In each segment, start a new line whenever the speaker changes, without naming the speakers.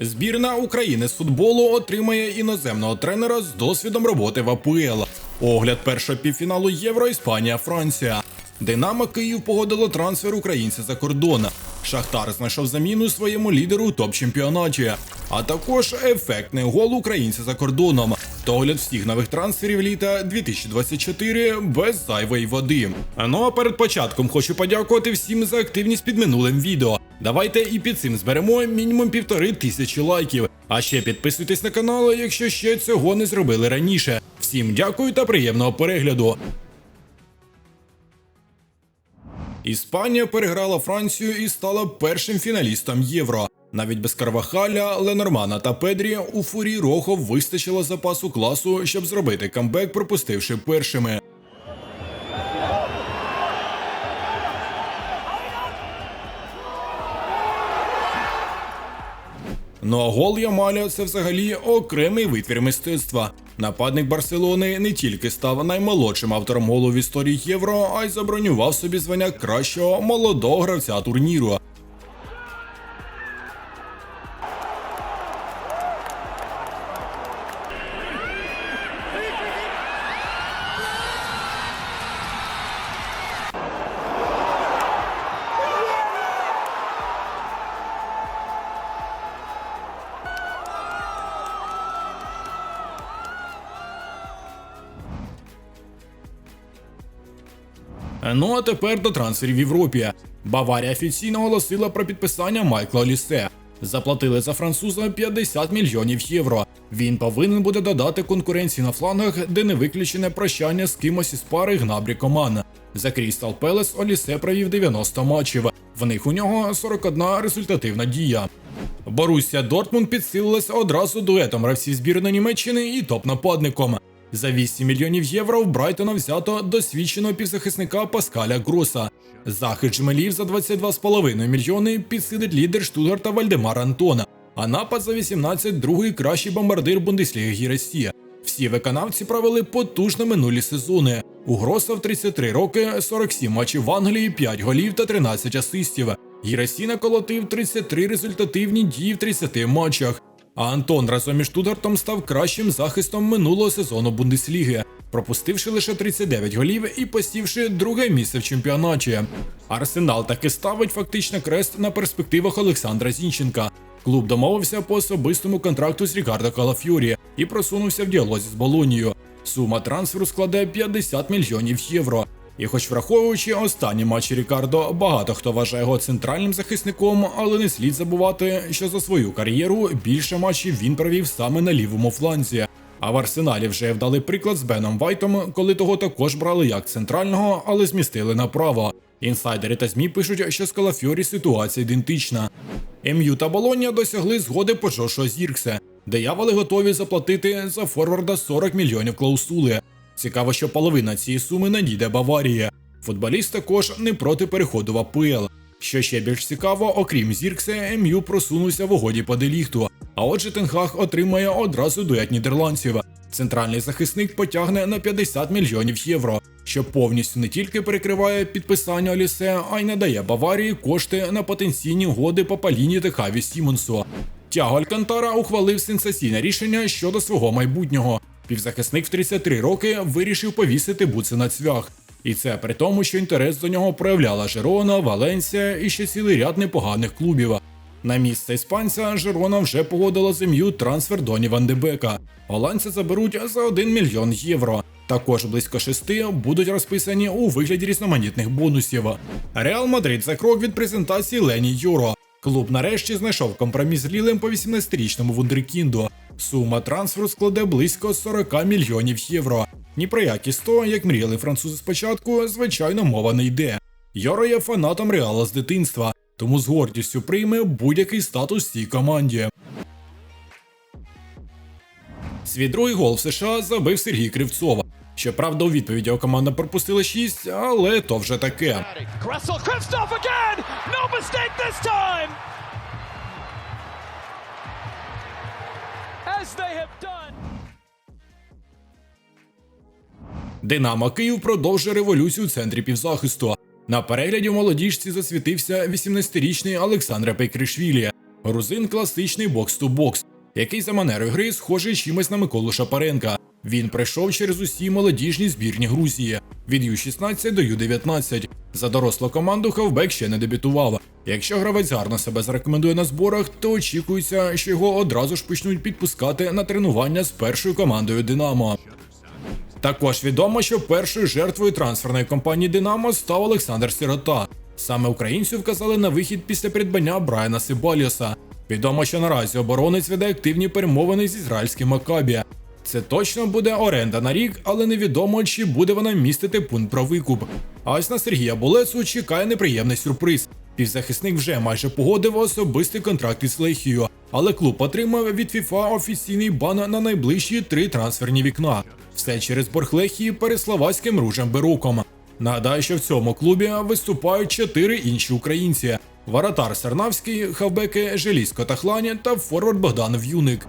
Збірна України з футболу отримає іноземного тренера з досвідом роботи в АПЛ. Огляд першого півфіналу Євро Іспанія Франція. Динамо Київ погодило трансфер українця за кордон. Шахтар знайшов заміну своєму лідеру у топ-чемпіонаті, а також ефектний гол українця за кордоном. Та всіх нових трансферів літа 2024 без зайвої води. Ну а перед початком хочу подякувати всім за активність під минулим відео. Давайте і під цим зберемо мінімум півтори тисячі лайків. А ще підписуйтесь на канал, якщо ще цього не зробили раніше. Всім дякую та приємного перегляду. Іспанія переграла Францію і стала першим фіналістом Євро. Навіть без Карвахаля, Ленормана та Педрі у фурі Рохо вистачило запасу класу, щоб зробити камбек, пропустивши першими. Ну а гол Ямаля це взагалі окремий витвір мистецтва. Нападник Барселони не тільки став наймолодшим автором голу в історії євро, а й забронював собі звання кращого молодого гравця турніру. Ну а тепер до трансферів в Європі. Баварія офіційно оголосила про підписання Майкла Олісе. Заплатили за француза 50 мільйонів євро. Він повинен буде додати конкуренції на флангах, де не виключене прощання з кимось із пари Гнабрі Коман. За Крістал Пелес Олісе провів 90 матчів. В них у нього 41 результативна дія. Боруся Дортмунд підсилилася одразу дуетом гравців збірної Німеччини і топ-нападником. За 8 мільйонів євро в Брайтона взято досвідченого півзахисника Паскаля Гроса. Захист жмелів за 22,5 мільйони підсилить лідер Штутгарта Вальдемар Антона, а напад за 18 другий кращий бомбардир Бундесліги Гіресія. Всі виконавці провели потужно минулі сезони. У Гроса в 33 роки 47 матчів в Англії, 5 голів та 13 асистів. Гірасі наколотив 33 результативні дії в 30 матчах. А Антон разом із Штутгартом став кращим захистом минулого сезону Бундесліги, пропустивши лише 39 голів і посівши друге місце в чемпіонаті. Арсенал таки ставить фактично крест на перспективах Олександра Зінченка. Клуб домовився по особистому контракту з Рікардо Калафюрі і просунувся в діалозі з Болонією. Сума трансферу складе 50 мільйонів євро. І хоч враховуючи останні матчі Рікардо, багато хто вважає його центральним захисником, але не слід забувати, що за свою кар'єру більше матчів він провів саме на лівому фланзі. А в арсеналі вже вдали приклад з Беном Вайтом, коли того також брали як центрального, але змістили направо. Інсайдери та ЗМІ пишуть, що з Калафьорі ситуація ідентична. МЮ та Болонія досягли згоди по Джошуа Зірксе, дияволи готові заплатити за форварда 40 мільйонів клаусули. Цікаво, що половина цієї суми надійде Баварії. Футболіст також не проти переходу в АПЛ. Що ще більш цікаво, окрім Зірксе, МЮ просунувся в угоді по деліхту. А отже, Тенхаг отримає одразу дует нідерландців. Центральний захисник потягне на 50 мільйонів євро, що повністю не тільки перекриває підписання Олісе, а й надає Баварії кошти на потенційні угоди по Паліні та Хаві Сімонсу. Тяго Алькантара ухвалив сенсаційне рішення щодо свого майбутнього. Півзахисник в 33 роки вирішив повісити буци на цвях. І це при тому, що інтерес до нього проявляла Жерона, Валенсія і ще цілий ряд непоганих клубів. На місце іспанця Жерона вже погодила зем'ю трансфер Доні Ван Дебека. Голландця заберуть за 1 мільйон євро. Також близько шести будуть розписані у вигляді різноманітних бонусів. Реал Мадрид за крок від презентації Лені Юро. Клуб нарешті знайшов компроміс з Лілем по 18-річному вундеркінду. Сума трансферу складе близько 40 мільйонів євро. Ні про які 100, як мріяли французи спочатку, звичайно, мова не йде. Йоро є фанатом Реала з дитинства, тому з гордістю прийме будь-який статус цій команді. Свій другий гол в США забив Сергій Кривцова. Щоправда, у відповіді його команда пропустила 6, але то вже таке. Динамо Київ продовжує революцію у центрі півзахисту. На перегляді у молодіжці засвітився 18-річний Олександр Пейкришвілі. Грузин класичний бокс-ту-бокс, який за манерою гри схожий чимось на Миколу Шапаренка. Він пройшов через усі молодіжні збірні Грузії від Ю-16 до Ю-19. За дорослу команду хавбек ще не дебютував. Якщо гравець гарно себе зарекомендує на зборах, то очікується, що його одразу ж почнуть підпускати на тренування з першою командою Динамо. Також відомо, що першою жертвою трансферної компанії Динамо став Олександр Сирота. Саме українцю вказали на вихід після придбання Брайана Сибаліоса. Відомо, що наразі оборонець веде активні перемовини з ізраїльським Макабі. Це точно буде оренда на рік, але невідомо, чи буде вона містити пункт про викуп. А ось на Сергія Булецу чекає неприємний сюрприз. Півзахисник вже майже погодив особистий контракт із Лехією, але клуб отримав від FIFA офіційний бан на найближчі три трансферні вікна. Все через борг Лехії перед словацьким ружем Беруком. Нагадаю, що в цьому клубі виступають чотири інші українці: Варатар Сарнавський, хавбеки Желізко Тахлані та форвард Богдан В'юник.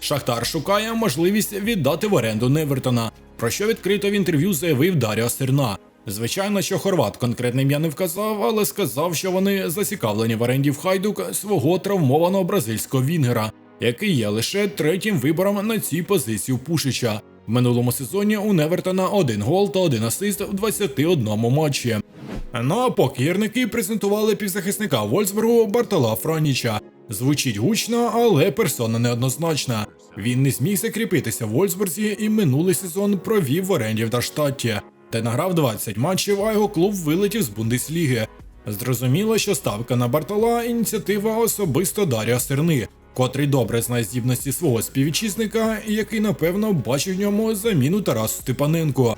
Шахтар шукає можливість віддати в оренду Невертона, про що відкрито в інтерв'ю заявив Даріо Серна. Звичайно, що хорват конкретне ім'я не вказав, але сказав, що вони зацікавлені в оренді в Хайдук свого травмованого бразильського вінгера, який є лише третім вибором на цій позиції у Пушича. В минулому сезоні у Невертона один гол та один асист в 21 матчі. Ну а поки гірники презентували півзахисника Вольсбургу Бартола Франіча. Звучить гучно, але персона неоднозначна. Він не зміг закріпитися в Вольсбурзі і минулий сезон провів в оренді в Дарштадті, де награв 20 матчів, а його клуб вилетів з Бундесліги. Зрозуміло, що ставка на Бартола ініціатива особисто Дарія Серни, котрий добре знає здібності свого співвітчизника, і який напевно бачив в ньому заміну Тарасу Степаненко.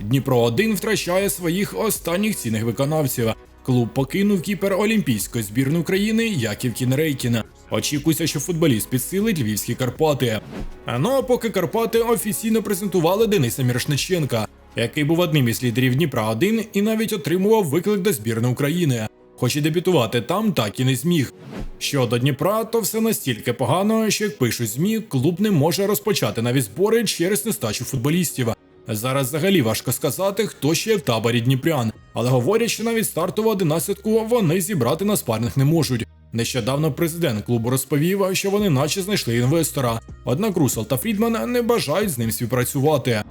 Дніпро 1 втрачає своїх останніх цінних виконавців. Клуб покинув кіпер Олімпійської збірної України Яків Кінрейкін. Очікується, що футболіст підсилить львівські Карпати. А ну а поки Карпати офіційно презентували Дениса Мірошниченка, який був одним із лідерів Дніпра 1 і навіть отримував виклик до збірної України. Хоч і дебютувати там так і не зміг. Щодо Дніпра, то все настільки погано, що як пишуть ЗМІ, клуб не може розпочати навіть збори через нестачу футболістів. Зараз взагалі важко сказати, хто ще в таборі Дніпрян, але говорять, що навіть стартову одинадцятку вони зібрати на спарних не можуть. Нещодавно президент клубу розповів, що вони наче знайшли інвестора. Однак Русел та Фрідман не бажають з ним співпрацювати.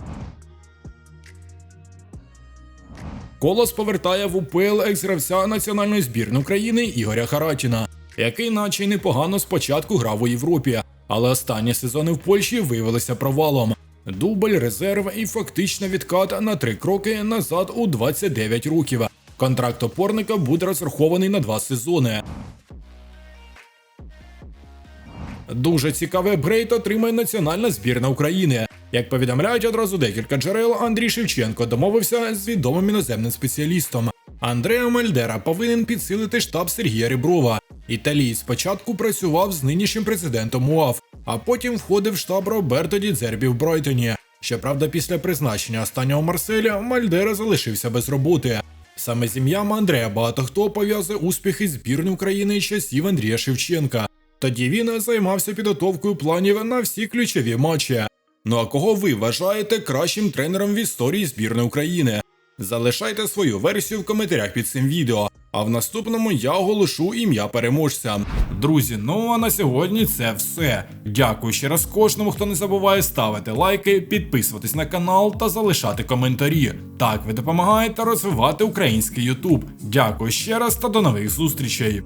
Колос повертає в УПЛ екс-гравця національної збірної України Ігоря Харатіна, який наче й непогано спочатку грав у Європі, але останні сезони в Польщі виявилися провалом. Дубль, резерв і фактично відкат на три кроки назад у 29 років. Контракт опорника буде розрахований на два сезони. Дуже цікавий апгрейд отримає національна збірна України. Як повідомляють одразу декілька джерел, Андрій Шевченко домовився з відомим іноземним спеціалістом. Андреа Мельдера повинен підсилити штаб Сергія Реброва. Італій спочатку працював з нинішнім президентом УАФ, а потім входив в штаб Роберто Дідзербі в Бройтоні. Щоправда, після призначення останнього Марселя Мальдера залишився без роботи. Саме з ім'ям Андрея багато хто пов'язує успіхи збірної України часів Андрія Шевченка. Тоді він займався підготовкою планів на всі ключові матчі. Ну а кого ви вважаєте кращим тренером в історії збірної України? Залишайте свою версію в коментарях під цим відео. А в наступному я оголошу ім'я переможця. Друзі, ну а на сьогодні це все. Дякую ще раз кожному, хто не забуває ставити лайки, підписуватись на канал та залишати коментарі. Так ви допомагаєте розвивати український Ютуб. Дякую ще раз та до нових зустрічей.